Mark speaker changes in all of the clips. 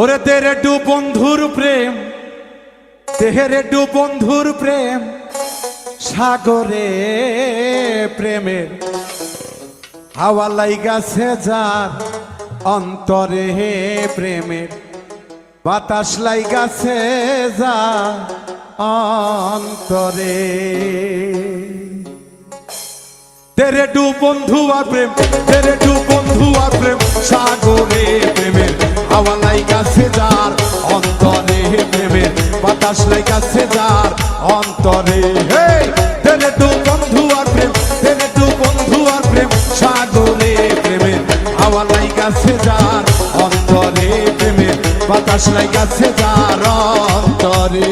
Speaker 1: ওরে তেরে ডু বন্ধুর প্রেম তেহেরে ডু বন্ধুর প্রেম, সাগরে প্রেমের হাওয়া লাইগাছে যার অন্তরে হে প্রেমের বাতাস লাইগাছে যা অন্তরে। তেরে ডু বন্ধু আর প্রেম তেরে ডু বন্ধু আর প্রেম, সাগরে হাওয়া লাইকা সেজার, অন্তরে প্রেমের বাতাস লাইকা সেজার, অন্তরে। হে তেরে তো বন্ধু আর প্রেম তেরে তো বন্ধু আর প্রেম, সাগরে প্রেমের হাওয়া লাইকা সেজার, অন্তরে প্রেমের বাতাস লাইকা সেজার, অন্তরে।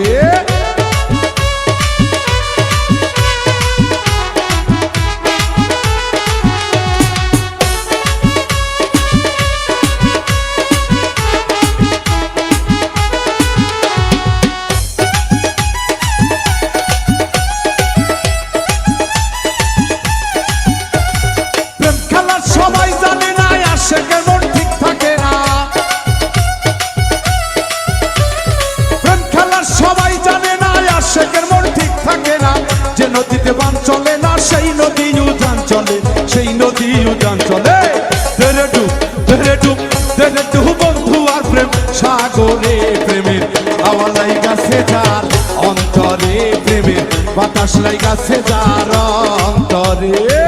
Speaker 1: নদীতে বান চলে না, সেই নদী উজান চলে, সেই নদী উজান চলে। বন্ধু আর প্রেম, সাগরে প্রেমের আওয়ালাই গাছে যার, অন্তরে প্রেমের বাতাস গাছে যার, অন্তরে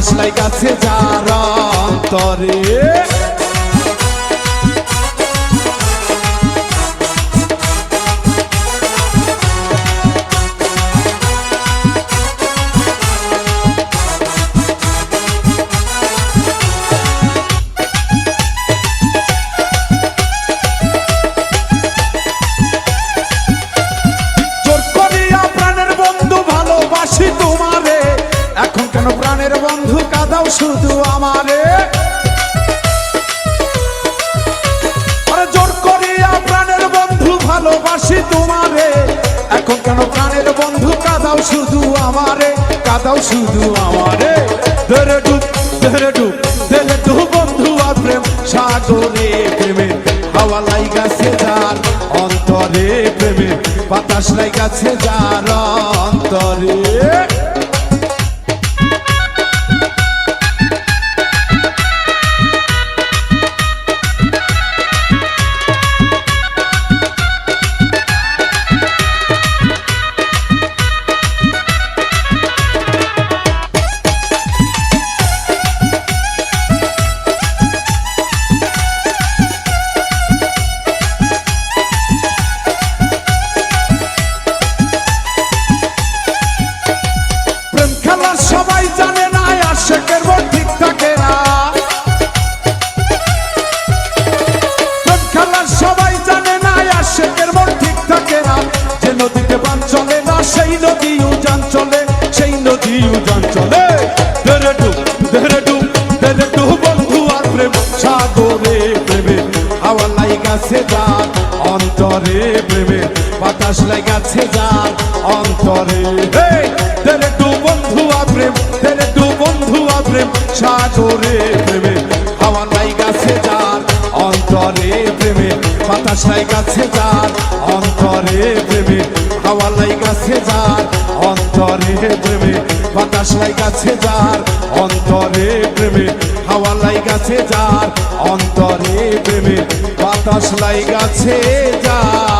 Speaker 1: বাতাস লাইগাছে যার অন্তরে। কাদাও শুধু আমারে। আরে জোর করিয়া প্রাণের বন্ধু ভালোবাসি তোমারে। এখন কেন প্রাণের বন্ধু কাদাও শুধু আমারে? কাদাও শুধু আমারে। ধরে ডুব ধরে ডুব ধরে ডুব বন্ধু আর প্রেম। সাগরে প্রেমে হাওয়া লাইগাছে যার অন্তরে প্রেমে। বাতাস লাইগাছে যার অন্তরে। উজান চলে। ধরে বন্ধু আর প্রেম। সাগরে প্রেমে যার অন্তরে প্রেমে, বাতাস যার অন্তরে। বন্ধু আর প্রেম বন্ধু আর প্রেম। সাগরে প্রেমে, হাওয়া লাইগাছে যার অন্তরে প্রেমে, বাতাস লাইগাছে যার বাতাস লাইগাছে যার অন্তরে প্রেমে হাওয়া লাইগাছে যার অন্তরে প্রেমে বাতাস লাইগাছে যার